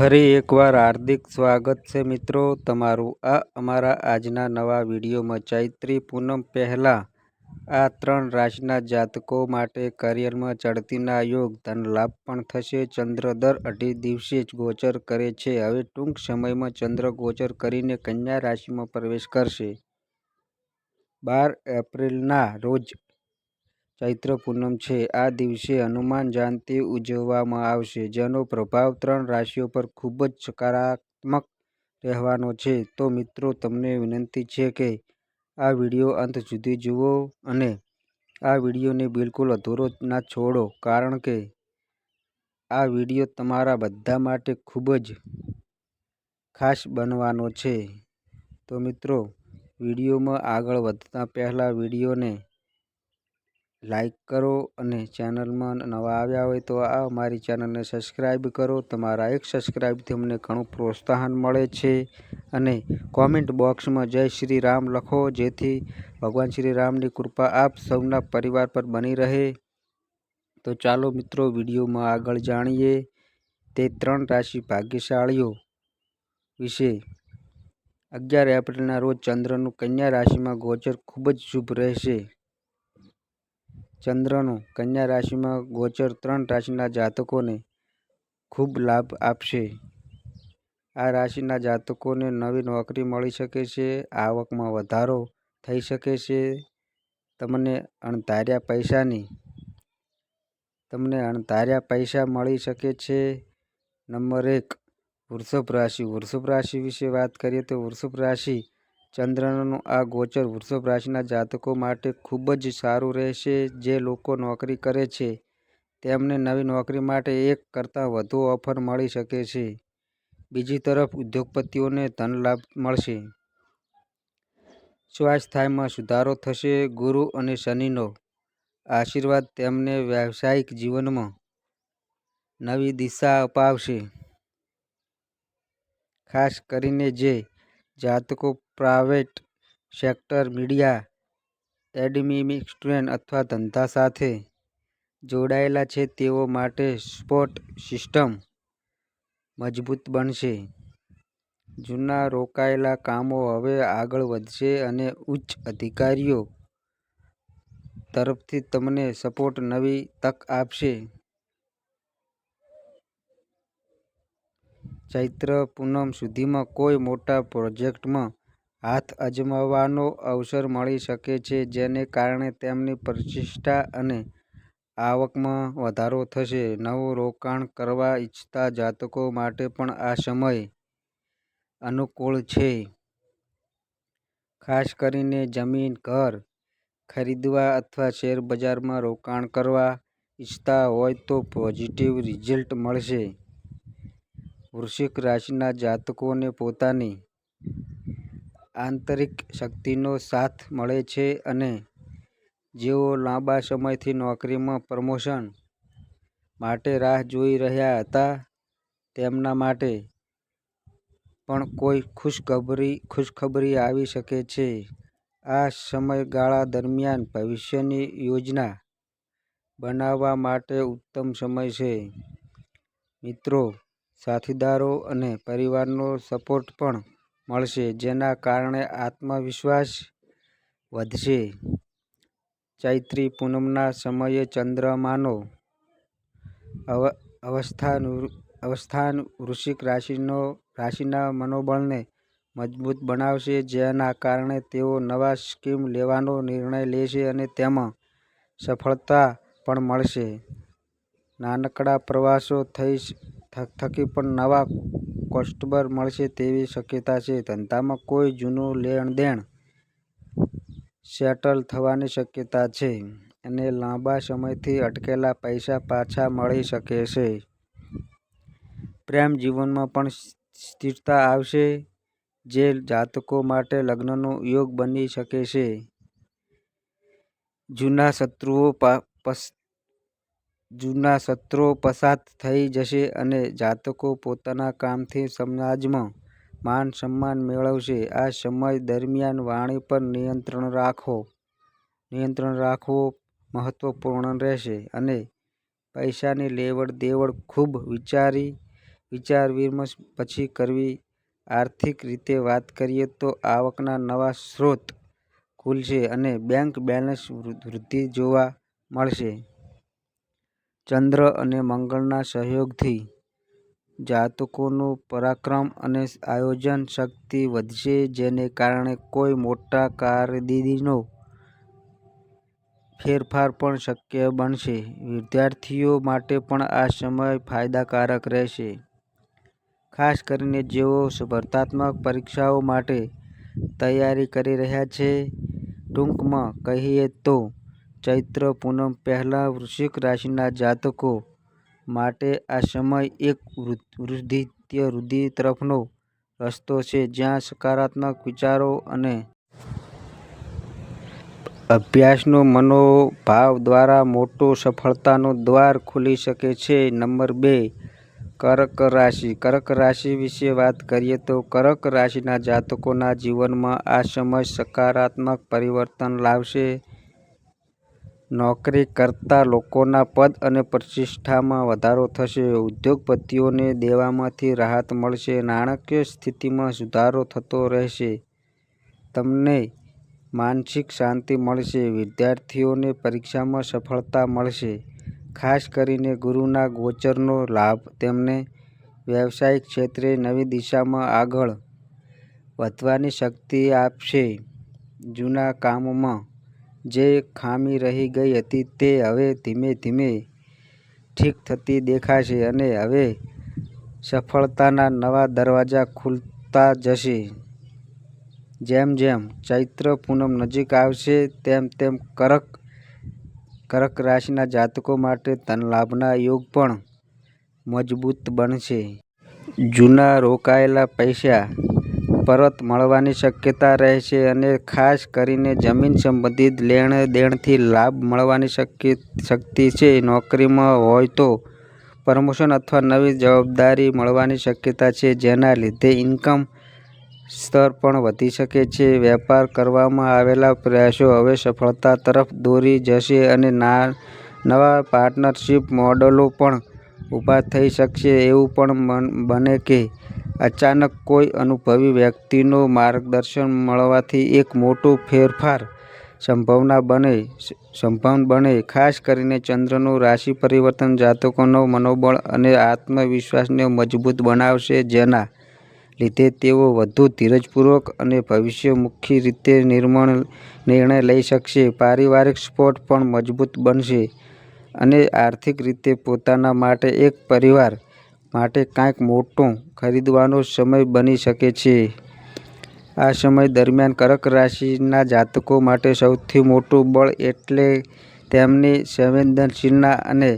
ફરી એકવાર હાર્દિક સ્વાગત છે મિત્રો તમારું. આ અમારા આજના નવા વિડીયોમાં ચૈત્રી પૂનમ પહેલાં આ ત્રણ રાશિના જાતકો માટે કરિયરમાં ચડતીના યોગ, ધનલાભ પણ થશે. ચંદ્ર દર અઢી દિવસે જ ગોચર કરે છે. હવે ટૂંક સમયમાં ચંદ્ર ગોચર કરીને કન્યા રાશિમાં પ્રવેશ કરશે. બાર એપ્રિલના રોજ ચૈત્ર પૂનમ છે. આ દિવસે હનુમાન જયંતી ઉજવવામાં આવશે, જેનો પ્રભાવ ત્રણ રાશિઓ પર ખૂબ જ સકારાત્મક રહેવાનો છે. તો મિત્રો, તમને વિનંતી છે કે આ વીડિયો અંત સુધી જુઓ અને આ વિડીયોને બિલકુલ અધૂરો ના છોડો, કારણ કે આ વીડિયો તમારા બધા માટે ખૂબ જ ખાસ બનવાનો છે. તો મિત્રો, વિડીયોમાં આગળ વધતા પહેલાં વિડીયોને લાઈક કરો અને ચેનલમાં નવા આવ્યા હોય તો આ અમારી ચેનલને સબસ્ક્રાઈબ કરો. તમારા એક સબસ્ક્રાઈબથી અમને ઘણું પ્રોત્સાહન મળે છે. અને કોમેન્ટ બોક્સમાં જય શ્રી રામ લખો, જેથી ભગવાન શ્રી રામની કૃપા આપ સૌના પરિવાર પર બની રહે. તો ચાલો મિત્રો, વિડીયોમાં આગળ જાણીએ તે ત્રણ રાશિ ભાગ્યશાળીઓ વિશે. અગિયાર એપ્રિલના રોજ ચંદ્રનું કન્યા રાશિમાં ગોચર ખૂબ જ શુભ રહેશે. ચંદ્રનું કન્યા રાશિમાં ગોચર ત્રણ રાશિના જાતકોને ખૂબ લાભ આપશે. આ રાશિના જાતકોને નવી નોકરી મળી શકે છે, આવકમાં વધારો થઈ શકે છે, તમને અણધાર્યા પૈસાની, તમને અણધાર્યા પૈસા મળી શકે છે. નંબર એક, વૃષભ રાશિ વૃષભ રાશિ વિશે વાત કરીએ તો વૃષભ રાશિ ચંદ્રનું આ ગોચર વૃષભ રાશિના જાતકો માટે ખૂબ જ સારું રહેશે જે લોકો નોકરી કરે છે. તેમને નવી નોકરી માટે એક કરતાં વધુ ઓફર મળી શકે છે. બીજી તરફ ઉદ્યોગપતિઓને ધન લાભ મળશે. સ્વાસ્થ્યમાં સુધારો થશે ગુરુ અને શનિનો આશીર્વાદ તેમને વ્યાવસાયિક જીવનમાં નવી દિશા અપાવશે. ખાસ કરીને જે જાતકો પ્રાઇવેટ સેક્ટર મીડિયા એડમિનિસ્ટ્રેશન અથવા ધંધા સાથે જોડાયેલા છે, તેઓ માટે સપોર્ટ સિસ્ટમ મજબૂત બનશે. જૂના રોકાયેલા કામો હવે આગળ વધશે અને ઉચ્ચ અધિકારીઓ તરફથી તમને સપોર્ટ નવી તક આપશે. ચૈત્ર પૂનમ સુધીમાં કોઈ મોટા પ્રોજેક્ટમાં હાથ અજમાવવાનો અવસર મળી શકે છે, જેને કારણે તેમની પ્રતિષ્ઠા અને આવકમાં વધારો થશે. નવું રોકાણ કરવા ઈચ્છતા જાતકો માટે પણ આ સમય અનુકૂળ છે. ખાસ કરીને જમીન, ઘર ખરીદવા અથવા શેરબજારમાં રોકાણ કરવા ઈચ્છતા હોય તો પોઝિટિવ રિઝલ્ટ મળશે. વૃશ્ચિક રાશિના જાતકોને પોતાની આંતરિક શક્તિનો સાથ મળે છે અને જેઓ લાંબા સમયથી નોકરીમાં પ્રમોશન માટે રાહ જોઈ રહ્યા હતા, તેમના માટે પણ કોઈ ખુશખબરી ખુશખબરી આવી શકે છે. આ સમયગાળા દરમિયાન ભવિષ્યની યોજના બનાવવા માટે ઉત્તમ સમય છે. મિત્રો સાથીદારો અને પરિવારનો સપોર્ટ પણ મળશે, જેના કારણે આત્મવિશ્વાસ વધશે. ચૈત્રી પૂનમના સમયે ચંદ્રમાનો અવસ્થાન અવસ્થાન વૃશ્ચિક રાશિનો, રાશિના મનોબળને મજબૂત બનાવશે, જેના કારણે તેઓ નવા સ્કીમ લેવાનો નિર્ણય લેશે અને તેમાં સફળતા પણ મળશે. નાનકડા પ્રવાસો થઈ થકી પણ નવા કસ્ટમર મળશે તેવી શક્યતા છે. ધંધામાં કોઈ જૂનું લેણદેણ સેટલ થવાની શક્યતા છે અને લાંબા સમયથી અટકેલા પૈસા પાછા મળી શકે છે. પ્રેમ જીવનમાં પણ સ્થિરતા આવશે જે જાતકો માટે લગ્નનો યોગ બની શકે છે. જૂના શત્રુઓ જૂના સત્રો પસાર થઈ જશે અને જાતકો પોતાના કામથી સમાજમાં માન સન્માન મેળવશે આ સમય દરમિયાન વાણી પર નિયંત્રણ રાખો નિયંત્રણ રાખવું મહત્વપૂર્ણ રહેશે અને પૈસાની લેવડ દેવડ ખૂબ વિચારી વિચાર વિમર્શ પછી કરવી. આર્થિક રીતે વાત કરીએ તો આવકના નવા સ્ત્રોત ખુલશે અને બેંક બેલેન્સ વૃદ્ધિ જોવા મળશે. ચંદ્ર અને મંગળના સહયોગથી જાતકોનું પરાક્રમ અને આયોજન શક્તિ વધશે, જેને કારણે કોઈ મોટા કારકિર્દીનો ફેરફાર પણ શક્ય બનશે. વિદ્યાર્થીઓ માટે પણ આ સમય ફાયદાકારક રહેશે. ખાસ કરીને જેઓ સ્પર્ધાત્મક પરીક્ષાઓ માટે તૈયારી કરી રહ્યા છે. ટૂંકમાં કહીએ તો ચૈત્ર પૂનમ પહેલાં વૃશ્ચિક રાશિના જાતકો માટે આ સમય એક વૃદ્ધિત્ય વૃદ્ધિ તરફનો રસ્તો છે, જ્યાં સકારાત્મક વિચારો અને અભ્યાસનો મનોભાવ દ્વારા મોટો સફળતાનો દ્વાર ખુલી શકે છે. નંબર બે, કર્ક રાશિ કર્ક રાશિ વિશે વાત કરીએ તો કર્ક રાશિના જાતકોના જીવનમાં આ સમય સકારાત્મક પરિવર્તન લાવશે. નોકરી કરતા લોકોના પદ અને પ્રતિષ્ઠામાં વધારો થશે. ઉદ્યોગપતિઓને દેવામાંથી રાહત મળશે. નાણાકીય સ્થિતિમાં સુધારો થતો રહેશે. તમને માનસિક શાંતિ મળશે. વિદ્યાર્થીઓને પરીક્ષામાં સફળતા મળશે. ખાસ કરીને ગુરુના ગોચરનો લાભ તેમને વ્યવસાયિક ક્ષેત્રે નવી દિશામાં આગળ વધવાની શક્તિ આપશે. જૂના કામમાં જે ખામી રહી ગઈ હતી તે હવે ધીમે ધીમે ઠીક થતી દેખાશે અને હવે સફળતાના નવા દરવાજા ખુલતા જશે. જેમ જેમ ચૈત્ર પૂનમ નજીક આવશે, તેમ તેમ કરક કરક રાશિના જાતકો માટે ધનલાભના યોગ પણ મજબૂત બનશે. જૂના રોકાયેલા પૈસા પરત મળવાની શક્યતા રહેશે અને ખાસ કરીને જમીન સંબંધિત લેણ દેણથી લાભ મળવાની શક્તિ છે. નોકરીમાં હોય તો પ્રમોશન અથવા નવી જવાબદારી મળવાની શક્યતા છે, જેના લીધે ઇન્કમ સ્તર પણ વધી શકે છે. વેપાર કરવામાં આવેલા પ્રયાસો હવે સફળતા તરફ દોરી જશે અને ના, નવા પાર્ટનરશિપ મોડલો પણ ઊભા થઈ શકશે. એવું પણ બને કે અચાનક કોઈ અનુભવી વ્યક્તિનું માર્ગદર્શન મળવાથી એક મોટો ફેરફાર સંભાવના બને. ખાસ કરીને ચંદ્રનું રાશિ પરિવર્તન જાતકોનો મનોબળ અને આત્મવિશ્વાસને મજબૂત બનાવશે, જેના લીધે તેઓ વધુ ધીરજપૂર્વક અને ભવિષ્યમુખી રીતે નિર્ણય લઈ શકશે. પારિવારિક સપોર્ટ પણ મજબૂત બનશે અને આર્થિક રીતે પોતાના માટે એક પરિવાર માટે કાંઈક મોટું ખરીદવાનો સમય બની શકે છે. આ સમય દરમિયાન કર્ક રાશિના જાતકો માટે સૌથી મોટું બળ એટલે તેમની સંવેદનશીલતા અને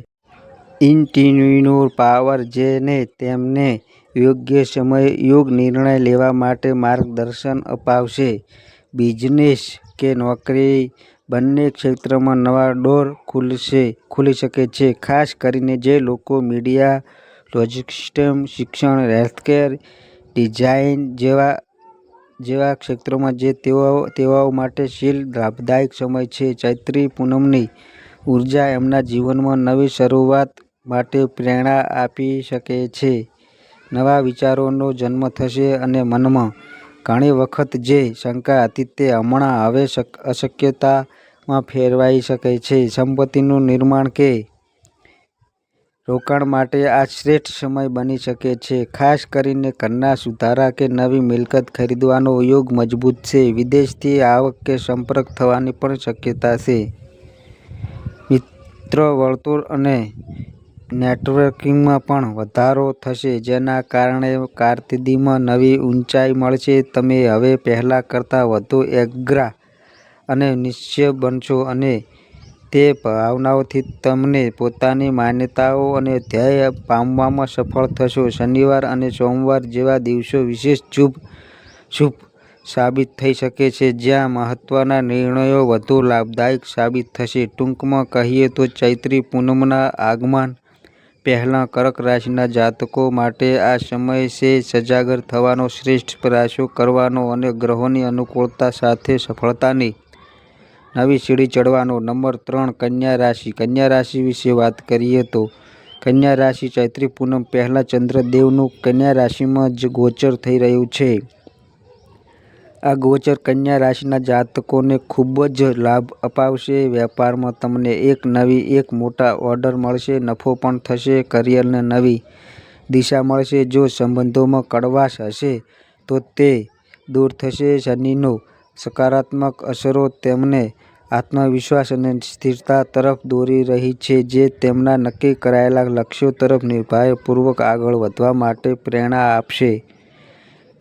ઇન્ટિન્યુનો પાવર જેને તેમને યોગ્ય સમયે યોગ્ય નિર્ણય લેવા માટે માર્ગદર્શન અપાવશે. બિઝનેસ કે નોકરી બંને ક્ષેત્રમાં નવા ડોર ખુલશે ખુલી શકે છે. ખાસ કરીને જે લોકો મીડિયા, લોજિસ્ટિક્સ, શિક્ષણ, હેલ્થકેર, ડિઝાઇન જેવા જેવા ક્ષેત્રોમાં છે તેઓ માટે શીલ લાભદાયક સમય છે. ચૈત્રી પૂનમની ઊર્જા એમના જીવનમાં નવી શરૂઆત માટે પ્રેરણા આપી શકે છે. નવા વિચારોનો જન્મ થશે અને મનમાં ઘણી વખત જે શંકા હતી તે હમણાં હવે અશક્યતામાં ફેરવાઈ શકે છે. સંપત્તિનું નિર્માણ કે રોકાણ માટે આ શ્રેષ્ઠ સમય બની શકે છે. ખાસ કરીને ઘરના સુધારા કે નવી મિલકત ખરીદવાનો યોગ મજબૂત છે. વિદેશથી આવક કે સંપર્ક થવાની પણ શક્યતા છે. મિત્ર વર્તુળ અને નેટવર્કિંગમાં પણ વધારો થશે, જેના કારણે કારકિર્દીમાં નવી ઊંચાઈ મળશે. તમે હવે પહેલાં કરતાં વધુ એગ્રા અને નિશ્ચય બનશો અને તે ભાવનાઓથી તમને પોતાની માન્યતાઓ અને ધ્યેય પામવામાં સફળ થશો. શનિવાર અને સોમવાર જેવા દિવસો વિશેષ શુભ સાબિત થઈ શકે છે જ્યાં મહત્વના નિર્ણયો વધુ લાભદાયક સાબિત થશે. ટૂંકમાં કહીએ તો ચૈત્રી પૂનમના આગમન પહેલાં કર્ક રાશિના જાતકો માટે આ સમય છે સજાગર થવાનો, શ્રેષ્ઠ પ્રયાસો કરવાનો અને ગ્રહોની અનુકૂળતા સાથે સફળતાની નવી સીડી ચડવાનો નંબર ત્રણ કન્યા રાશિ. કન્યા રાશિ વિશે વાત કરીએ તો કન્યા રાશિ ચૈત્રી પૂનમ પહેલાં ચંદ્રદેવનું કન્યા રાશિમાં જ ગોચર થઈ રહ્યું છે. આ ગોચર કન્યા રાશિના જાતકોને ખૂબ જ લાભ અપાવશે. વેપારમાં તમને એક નવી, એક મોટા ઓર્ડર મળશે, નફો પણ થશે, કરિયરને નવી દિશા મળશે. જો સંબંધોમાં કડવાશ હશે તો તે દૂર થશે. શનિનો સકારાત્મક અસરો તેમને આત્મવિશ્વાસ અને સ્થિરતા તરફ દોરી રહી છે, જે તેમના નક્કી કરાયેલા લક્ષ્યો તરફ નિર્ભયપૂર્વક આગળ વધવા માટે પ્રેરણા આપશે.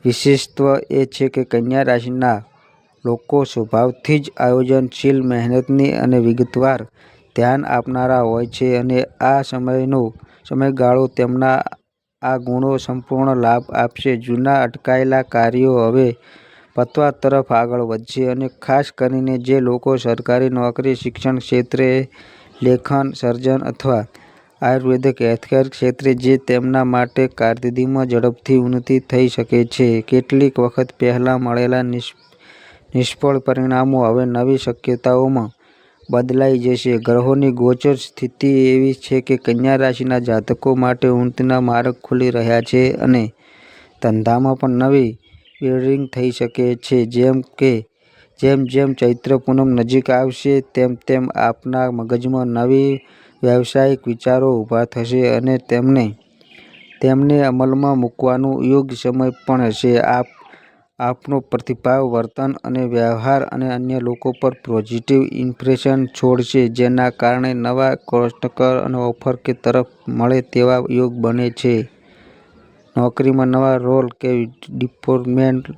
વિશેષત્વ એ છે કે કન્યા રાશિના લોકો સ્વભાવથી જ આયોજનશીલ, મહેનતની અને વિગતવાર ધ્યાન આપનારા હોય છે અને આ સમયનો સમયગાળો તેમના આ ગુણો સંપૂર્ણ લાભ આપશે. જૂના અટકાયેલા કાર્યો હવે પતવા તરફ આગળ વધશે અને ખાસ કરીને જે લોકો સરકારી નોકરી, શિક્ષણ ક્ષેત્રે લેખન, સર્જન અથવા આયુર્વેદિક હેલ્થકેર ક્ષેત્રે જે તેમના માટે કારકિર્દીમાં ઝડપથી ઉન્નતિ થઈ શકે છે, કેટલીક વખત પહેલાં મળેલા નિષ્ફળ પરિણામો હવે નવી શક્યતાઓમાં બદલાઈ જશે. ગ્રહોની ગોચર સ્થિતિ એવી છે કે કન્યા રાશિના જાતકો માટે ઉન્નતિના માર્ગ ખુલી રહ્યા છે અને ધંધામાં પણ નવી બિલ્ડિંગ થઈ શકે છે. જેમ કે, જેમ જેમ ચૈત્ર પૂનમ નજીક આવશે, તેમ તેમ આપના મગજમાં નવી વ્યવસાયિક વિચારો ઊભા થશે અને તેમને તેમને અમલમાં મૂકવાનું યોગ્ય સમય પણ હશે. આપ, આપનો પ્રતિભાવ, વર્તન અને વ્યવહાર અને અન્ય લોકો પર પોઝિટિવ ઇમ્પ્રેશન છોડશે, જેના કારણે નવા કોસ્ટકર અને ઓફર કે તરફ મળે તેવા યોગ બને છે. નોકરીમાં નવા રોલ કે ડિપોર્ટમેન્ટ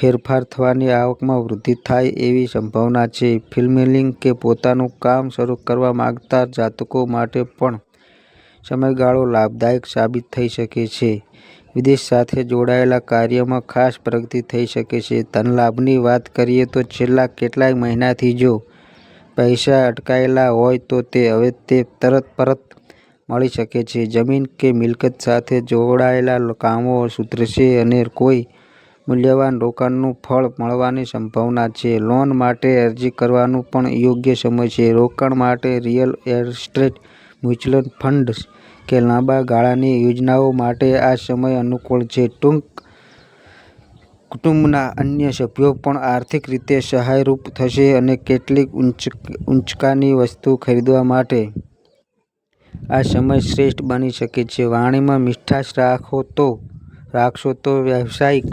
ફેરફાર થવાની આવકમાં વૃદ્ધિ થાય એવી સંભાવના છે. ફિલ્મિંગ કે પોતાનું કામ શરૂ કરવા માંગતા જાતકો માટે પણ સમયગાળો લાભદાયક સાબિત થઈ શકે છે. વિદેશ સાથે જોડાયેલા કાર્યમાં ખાસ પ્રગતિ થઈ શકે છે. ધનલાભની વાત કરીએ તો છેલ્લા કેટલાય મહિનાથી જો પૈસા અટકાયેલા હોય તો તે હવે તે તરત પરત મળી શકે છે. જમીન કે મિલકત સાથે જોડાયેલા કામો સુધરશે અને કોઈ મૂલ્યવાન રોકાણનું ફળ મળવાની સંભાવના છે. લોન માટે અરજી કરવાનું પણ યોગ્ય સમય છે. રોકાણ માટે રિયલ એસ્ટેટ મ્યુચ્યુઅલ ફંડ્સ કે લાંબા ગાળાની યોજનાઓ માટે આ સમય અનુકૂળ છે. ટૂંક કુટુંબના અન્ય સભ્યો પણ આર્થિક રીતે સહાયરૂપ થશે અને કેટલીક ઊંચકાની વસ્તુ ખરીદવા માટે આ સમય શ્રેષ્ઠ બની શકે છે. વાણીમાં મીઠાશ રાખો તો, રાખશો તો વ્યવસાયિક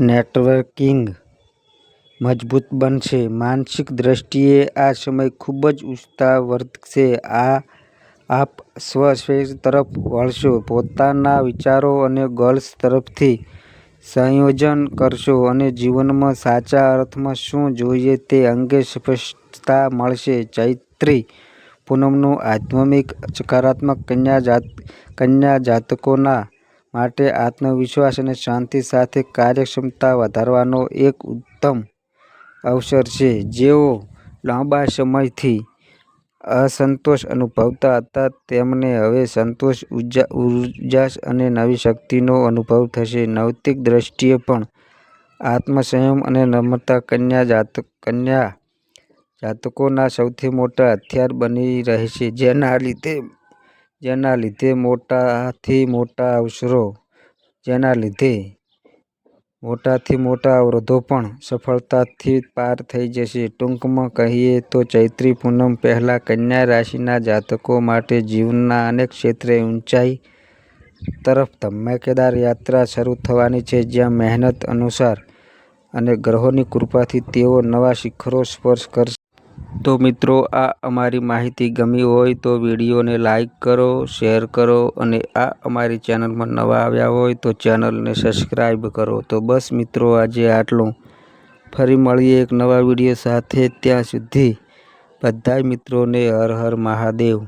નેટવર્કિંગ મજબૂત બનશે. માનસિક દ્રષ્ટિએ આ સમય ખૂબ જ ઉત્સાહ વર્ધશે આ, આપ સ્વશ્રેષ્ઠ તરફ વળશો. પોતાના વિચારો અને ગોલ્સ તરફથી સંયોજન કરશો અને જીવનમાં સાચા અર્થમાં શું જોઈએ તે અંગે સ્પષ્ટતા મળશે. ચૈત્રી પૂનમનું આધ્યાત્મિક સકારાત્મક કન્યા જાત, કન્યા જાતકોના માટે આત્મવિશ્વાસ અને શાંતિ સાથે કાર્યક્ષમતા વધારવાનો એક ઉત્તમ અવસર છે. જેઓ લાંબા સમયથી અસંતોષ અનુભવતા હતા, તેમને હવે સંતોષ, ઊર્જા અને નવી શક્તિનો અનુભવ થશે. નૈતિક દ્રષ્ટિએ પણ આત્મસંયમ અને નમ્રતા કન્યા જાત, કન્યા જાતકોના સૌથી મોટા હથિયાર બની રહેશે જેના લીધે જેના લીધે મોટાથી મોટા અવસરો, જેના લીધે મોટાથી મોટા અવરોધો પણ સફળતાથી પાર થઈ જશે. ટૂંકમાં કહીએ તો ચૈત્રી પૂનમ પહેલાં કન્યા રાશિના જાતકો માટે જીવનના અનેક ક્ષેત્રે ઊંચાઈ તરફ ધમાકેદાર યાત્રા શરૂ થવાની છે, જ્યાં મહેનત અનુસાર અને ગ્રહોની કૃપાથી તેઓ નવા શિખરો સ્પર્શ કરશે. તો મિત્રો, આ અમારી માહિતી ગમી હોય તો વિડીયોને લાઈક કરો, શેર કરો અને આ અમારી ચેનલમાં નવા આવ્યા હોય તો ચેનલને સબસ્ક્રાઈબ કરો. તો બસ મિત્રો, આજે આટલું. ફરી મળીએ એક નવા વીડિયો સાથે. ત્યાં સુધી બધાય મિત્રોને હર હર મહાદેવ.